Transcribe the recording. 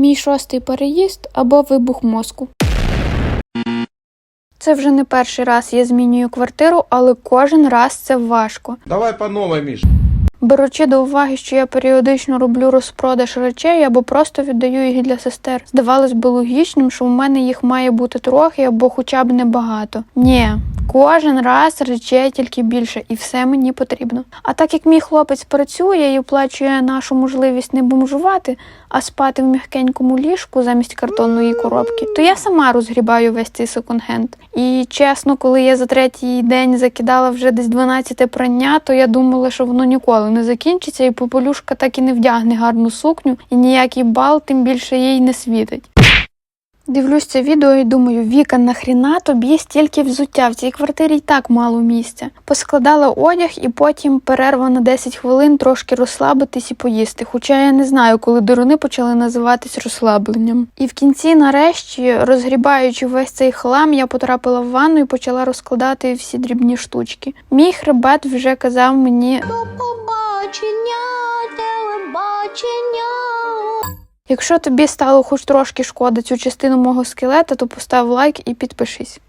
Мій шостий переїзд або вибух мозку. Це вже не перший раз я змінюю квартиру, але кожен раз це важко. Давай по новій, Миш. Беручи до уваги, що я періодично роблю розпродаж речей або просто віддаю їх для сестер, здавалось би логічним, що у мене їх має бути трохи або хоча б небагато. Ні, кожен раз речей тільки більше, і все мені потрібно. А так як мій хлопець працює і оплачує нашу можливість не бомжувати, а спати в м'якенькому ліжку замість картонної коробки, то я сама розгрібаю весь цей секонд-хенд. І чесно, коли я за третій день закидала вже десь 12 прання, то я думала, що воно ніколи не закінчиться, і попелюшка так і не вдягне гарну сукню, і ніякий бал тим більше їй не світить. Дивлюсь це відео і думаю, Віка, нахріна тобі стільки взуття, в цій квартирі й так мало місця. Поскладала одяг і потім перерва на 10 хвилин трошки розслабитись і поїсти. Хоча я не знаю, коли деруни почали називатись розслабленням. І в кінці, нарешті, розгрібаючи весь цей хлам, я потрапила в ванну і почала розкладати всі дрібні штучки. Мій хребет вже казав мені побачення, телебачення. Якщо тобі стало хоч трошки шкода цю частину мого скелета, то постав лайк і підпишись.